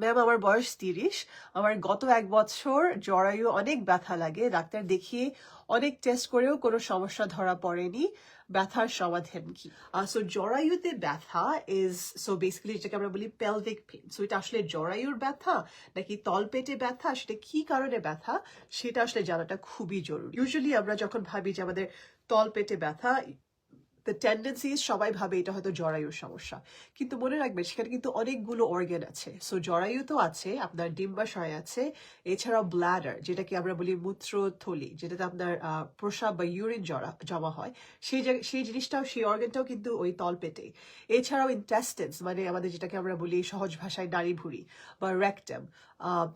Ma'am আমার বয়স তিরিশ। আমার গত এক বছর জরায়ু অনেক ব্যথা লাগে। ডাক্তার দেখিয়ে অনেক টেস্ট করেও কোনো সমস্যা ধরা পড়েনি। ব্যথার সমাধান কি? সো জরায়ুতে ব্যথা ইজ সো বেসিক্যালি যেটাকে আমরা বলি পেলভিক পেন সো এটা আসলে জরায়ুর ব্যথা নাকি তলপেটে ব্যথা? সেটা কি কারণে ব্যথা? সেটা আসলে জানাটা খুবই জরুরি। ইউজুয়ালি আমরা যখন ভাবি যে আমাদের তলপেটে ব্যথা দ্য টেন্ডেন্সি সবাই ভাবে এটা হয়তো জরায়ুর সমস্যা। কিন্তু মনে রাখবেন সেখানে কিন্তু অনেকগুলো অর্গ্যান আছে। সো জরায়ু তো আছে আপনার ডিম্বাশয় আছে এছাড়াও ব্লাডার যেটাকে আমরা বলি মূত্রথলি যেটাতে আপনার আহ, প্রস্রাব বা ইউরিন জড়া জমা হয়। সেই সেই জিনিসটাও সেই অর্গ্যানটাও কিন্তু ওই তলপেটে এছাড়াও ইন্টেস্টেন্স মানে আমাদের যেটাকে আমরা বলি সহজ ভাষায় নাড়ি ভুড়ি বা রেকটাম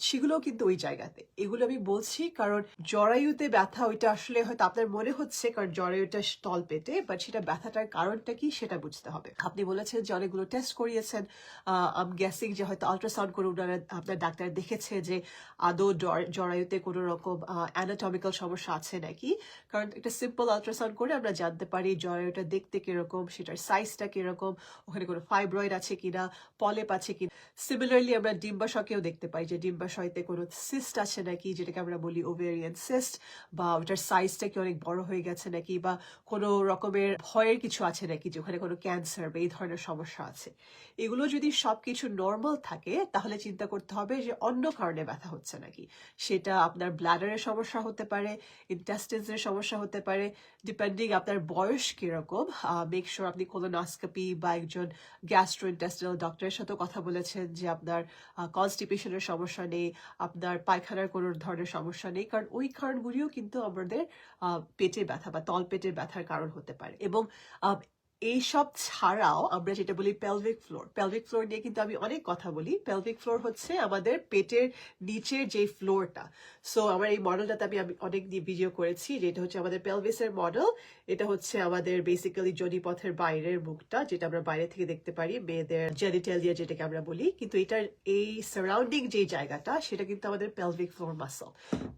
সেগুলোও কিন্তু ওই জায়গাতে। এগুলো আমি বলছি কারণ জরায়ুতে ব্যথা ওইটা আসলে হয়তো আপনার মনে হচ্ছে কারণ জরায়ুটা তল পেটে বাট সেটা ব্যথাটার কারণটা কি সেটা বুঝতে হবে। আপনি বলেছেন যে অনেকগুলো টেস্ট করিয়েছেন। গ্যাসিং যে হয়তো আল্ট্রাসাউন্ড করে ওনারা আপনার ডাক্তার দেখেছে যে আদৌ জরায়ুতে কোনো রকম অ্যানাটমিক্যাল সমস্যা আছে নাকি? কারণ একটা সিম্পল আল্ট্রাসাউন্ড করে আমরা জানতে পারি জরায়ুটা দেখতে কীরকম, সেটার সাইজটা কীরকম, ওখানে কোনো ফাইব্রয়েড আছে কিনা পলেপ আছে কিনা। সিমিলারলি আমরা ডিম্বাশয়কেও দেখতে পাই যে ডিম্বাশয়তে কোনো সিস্ট আছে নাকি, যেটাকে আমরা বলি ওভেরিয়ান সিস্ট বা ওটার সাইজটা কি অনেক বড় হয়ে গেছে নাকি, বা কোনো রকমের ভয়ের কিছু আছে নাকি? যে ওখানে কোনো ক্যান্সার বা এই ধরনের সমস্যা আছে। এগুলো যদি সবকিছু নর্মাল থাকে, তাহলে চিন্তা করতে হবে যে অন্য কারণে ব্যথা হচ্ছে নাকি? সেটা আপনার ব্লাডারের সমস্যা হতে পারে ইন্টেস্টেন্সের সমস্যা হতে পারে ডিপেন্ডিং আপনার বয়স কীরকম। মেক শিওর আপনি কোলোনস্কোপি বা একজন গ্যাস্ট্রো ইন্টেস্টিনাল ডক্টরের সাথে কথা বলেছেন যে আপনার কনস্টিপেশনের সমস্যা নেই, আপনার পায়খানার কোনো ধরনের সমস্যা নেই। কারণ ওই কারণগুলিও কিন্তু আমাদের পেটে ব্যথা বা তল পেটের ব্যথার কারণ হতে পারে। এবং Um, এইসব ছাড়াও আমরা যেটা বলি পেলভিক ফ্লোর পেলভিক ফ্লোর নিয়ে কিন্তু আমি অনেক কথা বলি। পেলভিক ফ্লোর হচ্ছে আমাদের পেটের নিচের যে ফ্লোরটা সো আমার এই মডেলটাতে আমি আমি অনেক ভিডিও করেছি যেটা হচ্ছে আমাদের পেলভিসের মডেল এটা হচ্ছে আমাদের বেসিক্যালি জনিপথের বাইরের মুখটা, যেটা আমরা বাইরে থেকে দেখতে পারি, মেয়েদের জেনিটেলিয়া যেটাকে আমরা বলি। কিন্তু এটার এই সারাউন্ডিং যে জায়গাটা, সেটা কিন্তু আমাদের pelvic floor muscle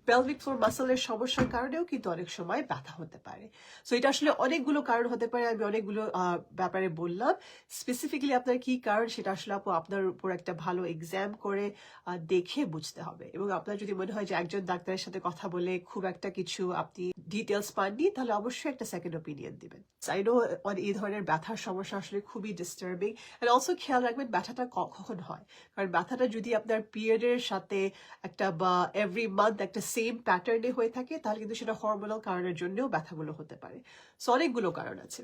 pelvic floor মাসলের সমস্যার কারণেও কিন্তু অনেক সময় ব্যথা হতে পারে। সো এটা আসলে অনেকগুলো কারণ হতে পারে। আমি অনেকগুলো ব্যাপারে বললাম। স্পেসিফিক্যালি আপনার কি কারণ সেটা আসলে আপু আপনার উপর একটা ভালো এক্সাম করে দেখে বুঝতে হবে। এবং আপনার যদি মনে হয় যে একজন ডাক্তারের সাথে কথা বলে খুব একটা কিছু আপনি ডিটেলস পাননি, তাহলে অবশ্যই একটা সেকেন্ড ওপিনিয়ন দিবেন। আই নো এই ধরনের ব্যথার সমস্যা আসলে খুবই ডিস্টার্বিং অ্যান্ড অলসো খেয়াল রাখবেন ব্যথাটা কখন হয়। কারণ ব্যথাটা যদি আপনার পিরিয়ডের সাথে একটা বা এভরি মান্থ একটা সেম প্যাটার্নে হয়ে থাকে, তাহলে কিন্তু সেটা হরমোনাল কারণের জন্যও ব্যথাগুলো হতে পারে। সো অনেকগুলো কারণ আছে।